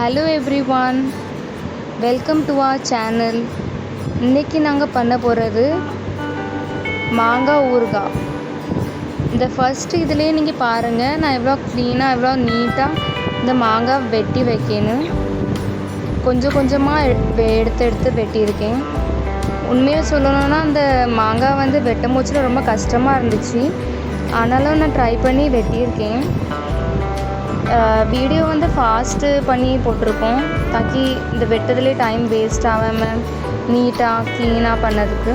Hello everyone welcome to our channel இன்றைக்கி நாங்கள் பண்ண போகிறது மாங்காய் ஊறுகாய். இந்த ஃபஸ்ட்டு இதுலேயே நீங்கள் பாருங்கள் நான் எவ்வளோ க்ளீனாக எவ்வளோ நீட்டாக இந்த மாங்காய் வெட்டி வைக்கணும் கொஞ்சம் கொஞ்சமாக எடுத்து எடுத்து வெட்டியிருக்கேன். உண்மையாக சொல்லணும்னா அந்த மாங்காய் வந்து வெட்டும் போச்சுல ரொம்ப கஷ்டமாக இருந்துச்சு. ஆனாலும் நான் ட்ரை பண்ணி வெட்டியிருக்கேன். வீடியோ வந்து ஃபாஸ்ட்டு பண்ணி போட்டிருக்கோம். தாக்கி இந்த வெட்டுறதுலேயே டைம் வேஸ்ட் ஆகாமல் நீட்டாக க்ளீனாக பண்ணதுக்கு.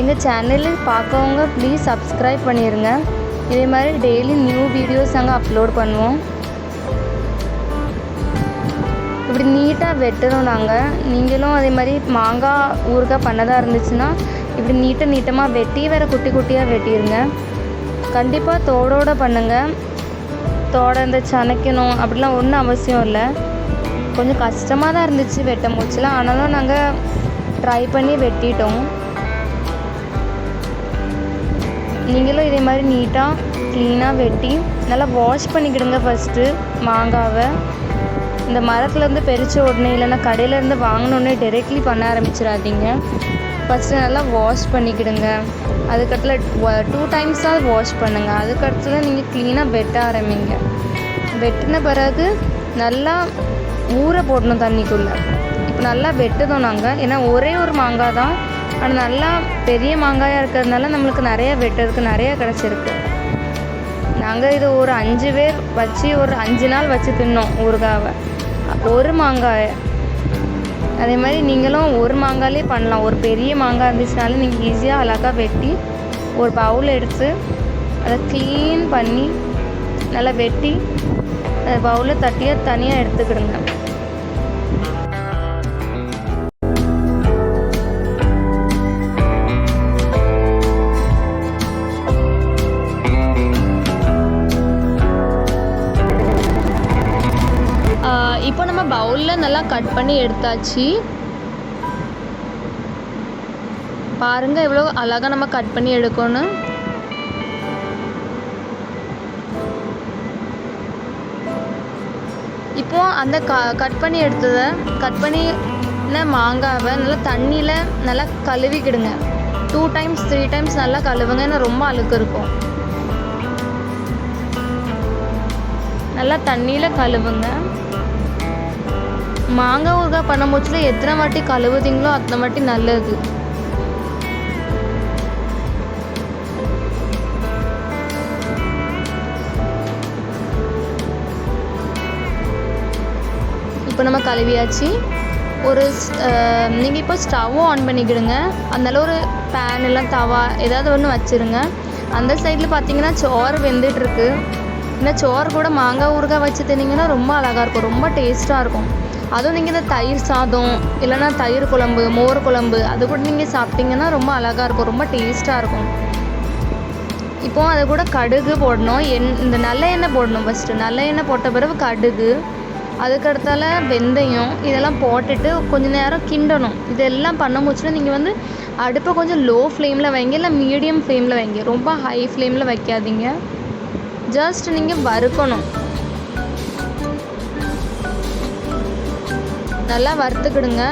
எங்கள் சேனலில் பார்க்கவங்க ப்ளீஸ் சப்ஸ்கிரைப் பண்ணிடுங்க இதே மாதிரி டெய்லி நியூ வீடியோஸ் நாங்கள் அப்லோட் பண்ணுவோம். இப்படி நீட்டாக வெட்டுறோம் நாங்கள் நீங்களும் அதே மாதிரி மாங்காய் ஊறுகாய் பண்ணதாக இருந்துச்சுன்னா இப்படி நீட்டாக நீட்டமாக வெட்டி வேறு குட்டி குட்டியாக வெட்டிடுங்க கண்டிப்பாக தோடோடு பண்ணுங்கள் தோட சனைக்கணும் அப்படிலாம் ஒன்றும் அவசியம் இல்லை. கொஞ்சம் கஷ்டமாக தான் இருந்துச்சு வெட்ட மூச்சில் ஆனாலும் நாங்கள் ட்ரை பண்ணி வெட்டிட்டோம். நீங்களும் இதே மாதிரி நீட்டாக க்ளீனாக வெட்டி நல்லா வாஷ் பண்ணிக்கிடுங்க ஃபஸ்ட்டு மாங்காவை. இந்த மரத்துலேருந்து பெரிச்ச உடனே இல்லைன்னா கடையிலேருந்து வாங்கினோடனே டெரெக்ட்லி பண்ண ஆரம்பிச்சிடாதீங்க. ஃபஸ்ட்டு நல்லா வாஷ் பண்ணிக்கிடுங்க. அதுக்கடுத்துல டூ டைம்ஸாவது வாஷ் பண்ணுங்கள் அதுக்கடுத்துல நீங்கள் க்ளீனாக வெட்ட ஆரம்பிங்க. வெட்டின பிறகு நல்லா ஊற போடணும் தண்ணிக்குள்ளே. இப்போ நல்லா வெட்டுதோம் நாங்கள் ஏன்னா ஒரே ஒரு மாங்காய் தான். ஆனால் நல்லா பெரிய மாங்காயாக இருக்கிறதுனால நம்மளுக்கு நிறைய வெட்டுறதுக்கு நிறையா கிடச்சிருக்கு நாங்கள் இது ஒரு அஞ்சு பேர் வச்சு ஒரு அஞ்சு நாள் வச்சு தின்னோம் ஊறுகாவை. ஒரு மாங்காயை. அதே மாதிரி நீங்களும் ஒரு மாங்காயிலே பண்ணலாம். ஒரு பெரிய மாங்காய் இருந்துச்சுனாலும் நீங்கள் ஈஸியாக அழகாக வெட்டி ஒரு பவுல் எடுத்து அதை க்ளீன் பண்ணி நல்லா வெட்டி அந்த பவுலில் தட்டியாக தனியாக எடுத்துக்கிடுங்க. நல்லா கட் பண்ணி எடுத்தாச்சு. பாருங்கள் எவ்வளோ அழகாக நம்ம கட் பண்ணி எடுக்கணும். இப்போ அந்த க கட் பண்ணி எடுத்ததை கட் பண்ணி மாங்காவை நல்லா தண்ணியில் நல்லா கழுவிக்கிடுங்க. டூ டைம்ஸ் த்ரீ டைம்ஸ் நல்லா கழுவுங்க ஏன்னா ரொம்ப அழுக்கு இருக்கும். நல்லா தண்ணியில் கழுவுங்க. மாங்காய் ஊறுகாய் பண்ணும் போச்சுல எத்தனை வாட்டி கழுவுதீங்களோ அத்தனை வாட்டி நல்லது. இப்போ நம்ம கழுவியாச்சு. ஒரு நீங்கள் இப்போ ஸ்டவ்வும் ஆன் பண்ணிக்கிடுங்க. அதனால ஒரு பேன் எல்லாம் தவா ஏதாவது ஒன்று வச்சுருங்க. அந்த சைடில் பார்த்தீங்கன்னா சோறு வெந்துட்டுருக்கு. இந்த சோறு கூட மாங்காய் ஊறுகாய் வச்சு தின்னீங்கன்னா ரொம்ப அழகாக இருக்கும். ரொம்ப டேஸ்ட்டாக இருக்கும். அதுவும் நீங்கள் இந்த தயிர் சாதம் இல்லைன்னா தயிர் குழம்பு மோர் குழம்பு அது கூட நீங்கள் சாப்பிட்டீங்கன்னா ரொம்ப அழகாக இருக்கும். ரொம்ப டேஸ்ட்டாக இருக்கும். இப்போ அது கூட கடுகு போடணும். எண் இந்த நல்ல எண்ணெய் போடணும் ஃபஸ்ட்டு நல்ல எண்ணெய் போட்ட பிறகு கடுகு அதுக்கடுத்தால வெந்தயம் இதெல்லாம் போட்டுட்டு கொஞ்ச நேரம் கிண்டணும். இதெல்லாம் பண்ண முடிச்சுன்னா நீங்கள் வந்து அடுப்பை கொஞ்சம் லோ ஃப்ளேமில் வைங்க இல்லை மீடியம் ஃப்ளேமில் வைங்க. ரொம்ப ஹை ஃப்ளேமில் வைக்காதீங்க. ஜஸ்ட் நீங்கள் வறுக்கணும். நல்லா வறுத்துக்கிடுங்க.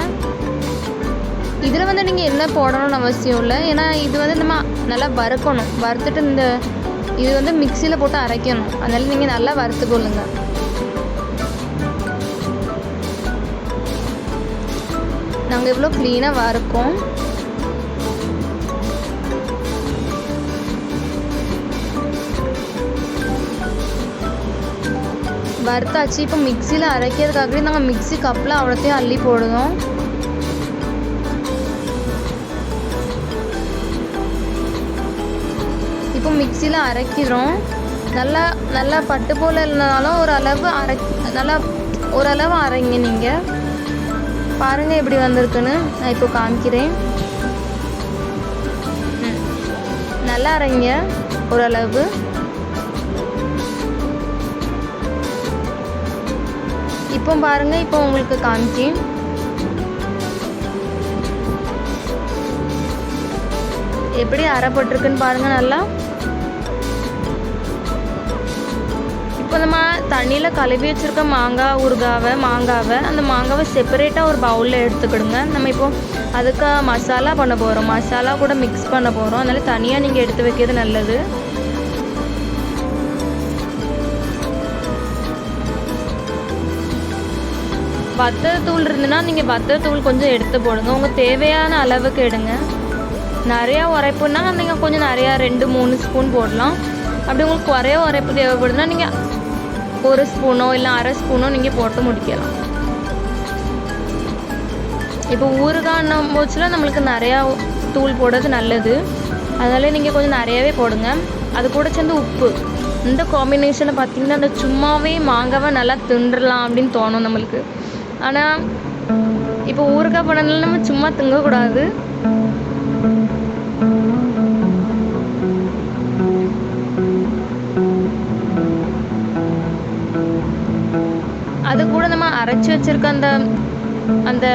இதில் வந்து நீங்கள் என்ன போடணும்னு அவசியம் இல்லை. ஏன்னா இது வந்து நம்ம நல்லா வறுக்கணும். வறுத்துட்டு இந்த இது வந்து மிக்சியில் போட்டு அரைக்கணும். அதனால நீங்கள் நல்லா வறுத்துக்கொள்ளுங்க. நாங்கள் எவ்வளோ க்ளீனாக வறுக்கோம். வறுத்தாச்சு. இப்போ மிக்சியில் அரைக்கிறதுக்காகவே நாங்கள் மிக்சி கப்பில் அவ்வளோத்தையும் அள்ளி போடுவோம் இப்போ மிக்சியில் அரைக்கிறோம். நல்லா நல்லா பட்டு போல் இல்லைனாலும் ஒரு அளவு அரை நல்லா ஓரளவு அரைங்க நீங்கள் பாருங்கள் எப்படி வந்திருக்குன்னு. நான் இப்போ காமிக்கிறேன். நல்லா அரைங்க ஓரளவு இப்போ பாருங்க இப்போ உங்களுக்கு காமிச்சேன். எப்படி அரைப்பட்டிருக்குன்னு பாருங்க நல்லா. இப்போ இப்போ நம்ம தண்ணியில் கழுவி வச்சுருக்க மாங்காய் ஊறுகாவை மாங்காவை அந்த மாங்காவை செப்பரேட்டாக ஒரு பவுலில் எடுத்துக்கிடுங்க. நம்ம இப்போ அதுக்கு மசாலா பண்ண போகிறோம் மசாலா கூட மிக்ஸ் பண்ண போகிறோம் அதனால் தனியாக நீங்கள் எடுத்து வைக்கிறது நல்லது. வத்தல் தூள் இருந்துன்னா நீங்கள் வத்தல் தூள் கொஞ்சம் எடுத்து போடுங்க. உங்கள் தேவையான அளவுக்கு எடுங்க. நிறையா உரைப்புன்னா நீங்கள் கொஞ்சம் நிறையா ரெண்டு மூணு ஸ்பூன் போடலாம். அப்படி உங்களுக்கு குறைய உரைப்பு தேவைப்படுதுன்னா நீங்கள் ஒரு ஸ்பூனோ இல்லை அரை ஸ்பூனோ நீங்கள் போட்டு முடிக்கலாம். இப்போ ஊறுகாய்னும் போச்சுல நம்மளுக்கு நிறையா தூள் போடுறது நல்லது. அதனால நீங்கள் கொஞ்சம் நிறையாவே போடுங்க. அது கூட சேர்ந்து உப்பு. இந்த காம்பினேஷனை பார்த்தீங்கன்னா அந்த சும்மாவே மாங்காவை நல்லா தின்றலாம் அப்படின்னு தோணும் நம்மளுக்கு. ஆனால் இப்போ ஊறுகாய் போனதுனால நம்ம சும்மா திங்கக்கூடாது. அது கூட நம்ம அரைச்சி வச்சிருக்க அந்த அந்த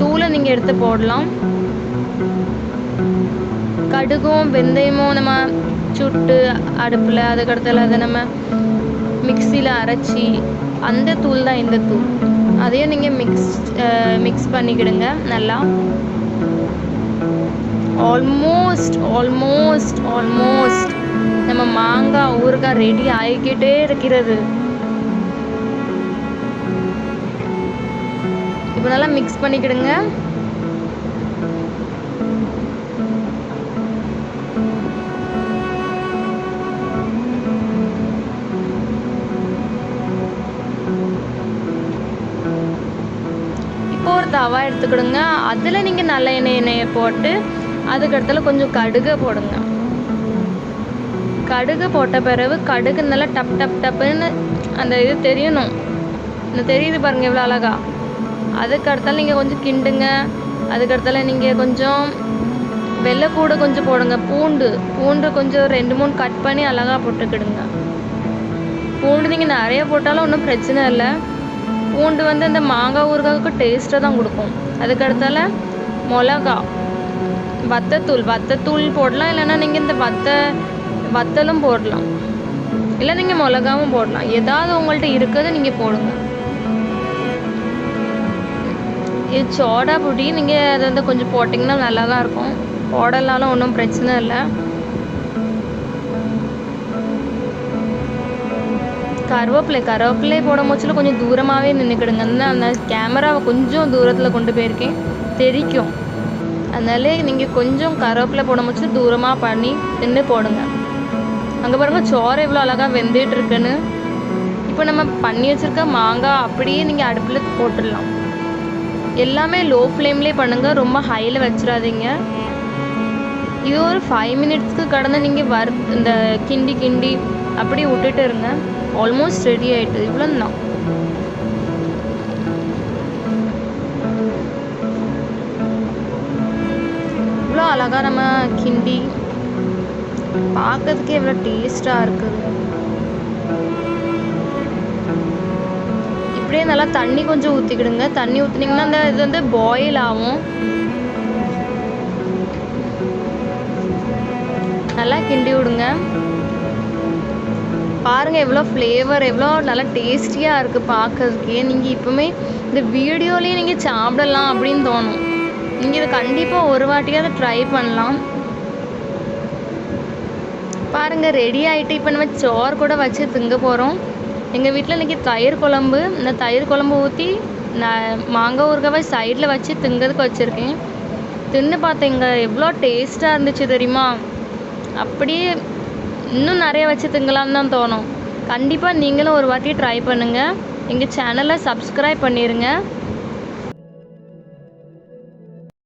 தூளை நீங்கள் எடுத்து போடலாம். கடுகும் வெந்தயமும் நம்ம சுட்டு அடுப்பில் அதுக்கடுத்துல அதை நம்ம மிக்சியில் அரைச்சி அந்த தூள் தான் இந்த தூள். அதையும் நீங்கள் மிக்ஸ் மிக்ஸ் பண்ணிக்கிடுங்க நல்லா. ஆல்மோஸ்ட் ஆல்மோஸ்ட் ஆல்மோஸ்ட் நம்ம மாங்காய் ஊறுகாய் ரெடி ஆகிக்கிட்டே இருக்கிறது. இப்போ நல்லா மிக்ஸ் பண்ணிக்கிடுங்க. தவா எடுத்துக்கிடுங்க. அதில் நீங்கள் நல்ல எண்ணெய் எண்ணெயை போட்டு அதுக்கடுத்துல கொஞ்சம் கடுகை போடுங்க. கடுகு போட்ட பிறகு கடுகு நல்லா டப் டப் டப்புன்னு அந்த இது தெரியணும். இந்த தெரியுது பாருங்கள் எவ்வளோ அழகா. அதுக்கடுத்தால நீங்கள் கொஞ்சம் கிண்டுங்க. அதுக்கடுத்தால நீங்கள் கொஞ்சம் வெள்ளைப்பூடு கொஞ்சம் போடுங்க. பூண்டு பூண்டு கொஞ்சம் ரெண்டு மூணு கட் பண்ணி அழகாக போட்டுக்கிடுங்க. பூண்டு நீங்கள் நிறைய போட்டாலும் ஒன்றும் பிரச்சனை இல்லை. பூண்டு வந்து இந்த மாங்காய் ஊறுகாய்க்கு டேஸ்ட்டை தான் கொடுக்கும். அதுக்கடுத்தால மிளகா. வத்தத்தூள். வத்தத்தூள் போடலாம். இல்லைன்னா நீங்கள் இந்த வத்த வத்தலும் போடலாம். இல்லை நீங்கள் மிளகாவும் போடலாம். ஏதாவது உங்கள்கிட்ட இருக்கிறத நீங்கள் போடுங்க. இது சோடா பொடி. நீங்கள் அதை வந்து கொஞ்சம் போட்டிங்கன்னா நல்லா தான் இருக்கும். போடலாலும் ஒன்றும் பிரச்சனை இல்லை. கருவேப்பிலை கருவேப்பிலை போடும் போச்சுல கொஞ்சம் தூரமாகவே நின்றுக்கிடுங்க அந்த அந்த கேமராவை கொஞ்சம் தூரத்தில் கொண்டு போயிருக்கேன். தெரிக்கும். அதனால நீங்கள் கொஞ்சம் கருவேப்பிலை போடும் போச்சு தூரமாக பண்ணி நின்று போடுங்க. அங்கே பாருங்கள் சோறு எவ்வளோ அழகாக வெந்துட்டு இருக்குன்னு இப்போ நம்ம பண்ணி வச்சுருக்க மாங்காய் அப்படியே நீங்கள் அடுப்பில் போட்டுடலாம். எல்லாமே லோ ஃப்ளேம்லேயே பண்ணுங்கள் ரொம்ப ஹையில் வச்சிடாதீங்க. இது ஒரு ஃபைவ் மினிட்ஸ்க்கு கடந்து நீங்கள் வறு இந்த கிண்டி கிண்டி அப்படியே விட்டுட்டு இருங்க. ஆல்மோஸ்ட் ரெடி ஆகிட்டு இவ்வளோ தான் இவ்வளோ அழகாக நம்ம கிண்டி. பார்க்கறதுக்கே எவ்வளோ டேஸ்ட்டாக இருக்குது இப்படியே நல்லா தண்ணி கொஞ்சம் ஊற்றிக்கிடுங்க தண்ணி ஊற்றுனீங்கன்னா அந்த இது வந்து பாயில் ஆகும். நல்லா கிண்டி விடுங்க. பாருங்கள் எவ்வளோ ஃப்ளேவர் எவ்வளோ நல்லா டேஸ்டியாக இருக்குது பார்க்கறதுக்கே. நீங்கள் இப்போவுமே இந்த வீடியோலேயே நீங்கள் சாப்பிடலாம் அப்படின்னு தோணும். நீங்கள் இதை கண்டிப்பாக ஒரு வாட்டியாவது ட்ரை பண்ணலாம். பாருங்கள் ரெடி ஆகிட்டு இப்போ நம்ம சோறு கூட வச்சு திங்க போகிறோம் எங்கள் வீட்டில் இன்றைக்கி தயிர் குழம்பு. இந்த தயிர் குழம்பு ஊற்றி நான் மாங்காய் ஊறுகாய் சைடில் வச்சு திங்கிறதுக்கு வச்சுருக்கேன். தின்னு பார்த்தேங்க எவ்வளோ டேஸ்ட்டாக இருந்துச்சு தெரியுமா? அப்படியே இன்னும் நிறைய வச்சு திங்கலான்னு தான் தோணும். கண்டிப்பாக நீங்களும் ஒரு வாட்டி ட்ரை பண்ணுங்கள் எங்கள் சேனலை சப்ஸ்கிரைப் பண்ணிடுங்க